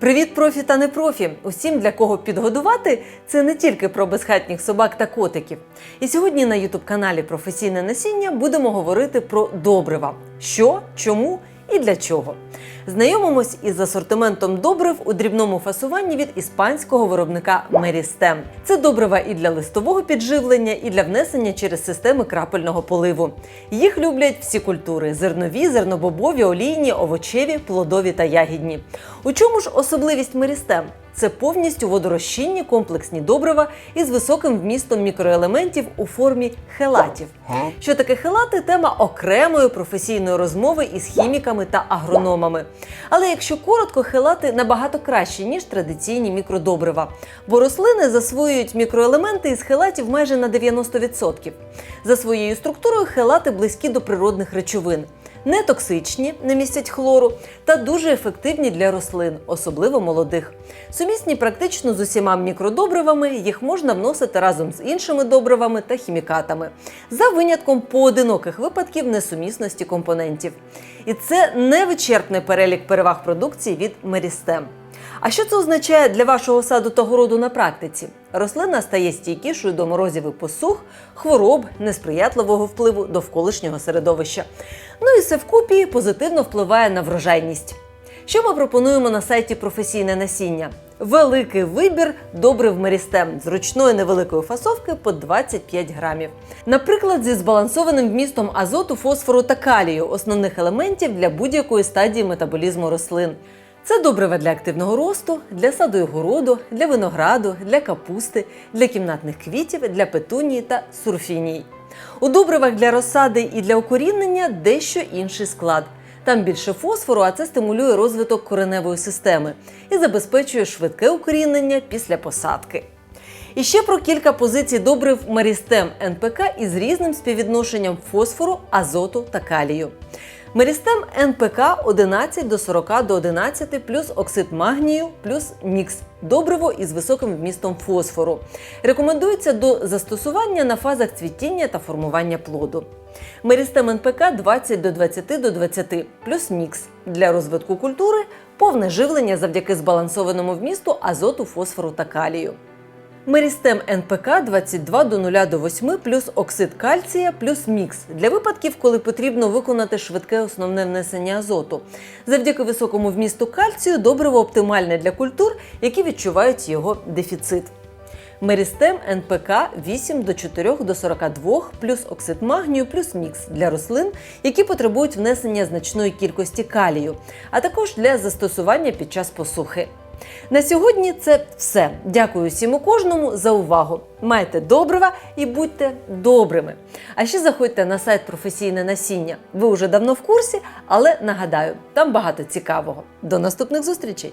Привіт, профі та не профі! Усім, для кого підгодувати, це не тільки про безхатніх собак та котиків. І сьогодні на ютуб каналі Професійне насіння будемо говорити про добрива: що, чому і для чого. Знайомимось із асортиментом добрив у дрібному фасуванні від іспанського виробника Мерістем. Це добрива і для листового підживлення, і для внесення через системи крапельного поливу. Їх люблять всі культури: зернові, зернобобові, олійні, овочеві, плодові та ягідні. У чому ж особливість Meristem? Це повністю водорозчинні комплексні добрива із високим вмістом мікроелементів у формі хелатів. Що таке хелати? Тема окремої професійної розмови із хіміками та агрономами. Але якщо коротко, хелати набагато кращі, ніж традиційні мікродобрива, бо рослини засвоюють мікроелементи із хелатів майже на 90%. За своєю структурою хелати близькі до природних речовин. Не токсичні, не містять хлору та дуже ефективні для рослин, особливо молодих. Сумісні практично з усіма мікродобривами, їх можна вносити разом з іншими добривами та хімікатами, за винятком поодиноких випадків несумісності компонентів. І це невичерпний перелік переваг продукції від Мерістем. А що це означає для вашого саду та городу на практиці? Рослина стає стійкішою до морозів і посух, хвороб, несприятливого впливу довколишнього середовища. Ну і все вкупі позитивно впливає на врожайність. Що ми пропонуємо на сайті професійне насіння? Великий вибір добрив мерістем з ручної невеликої фасовки по 25 грамів. Наприклад, зі збалансованим вмістом азоту, фосфору та калію, основних елементів для будь-якої стадії метаболізму рослин. Це добрива для активного росту, для саду і городу, для винограду, для капусти, для кімнатних квітів, для петунії та сурфіній. У добривах для розсади і для укорінення дещо інший склад. Там більше фосфору, а це стимулює розвиток кореневої системи і забезпечує швидке укорінення після посадки. І ще про кілька позицій добрив Мерістем НПК із різним співвідношенням фосфору, азоту та калію. Мерістем НПК 11 до 40 до 11 плюс оксид магнію плюс мікс добриво із високим вмістом фосфору. Рекомендується до застосування на фазах цвітіння та формування плоду. Мерістем НПК 20 до 20 до 20 плюс мікс для розвитку культури, повне живлення завдяки збалансованому вмісту азоту, фосфору та калію. Мерістем НПК 22 до 0 до 8 плюс оксид кальція плюс мікс для випадків, коли потрібно виконати швидке основне внесення азоту. Завдяки високому вмісту кальцію добриво оптимальне для культур, які відчувають його дефіцит. Мерістем НПК 8 до 4 до 42 плюс оксид магнію плюс мікс для рослин, які потребують внесення значної кількості калію, а також для застосування під час посухи. На сьогодні це все. Дякую всім у кожному за увагу. Майте добрива і будьте добрими. А ще заходьте на сайт професійне насіння. Ви вже давно в курсі, але нагадаю, там багато цікавого. До наступних зустрічей!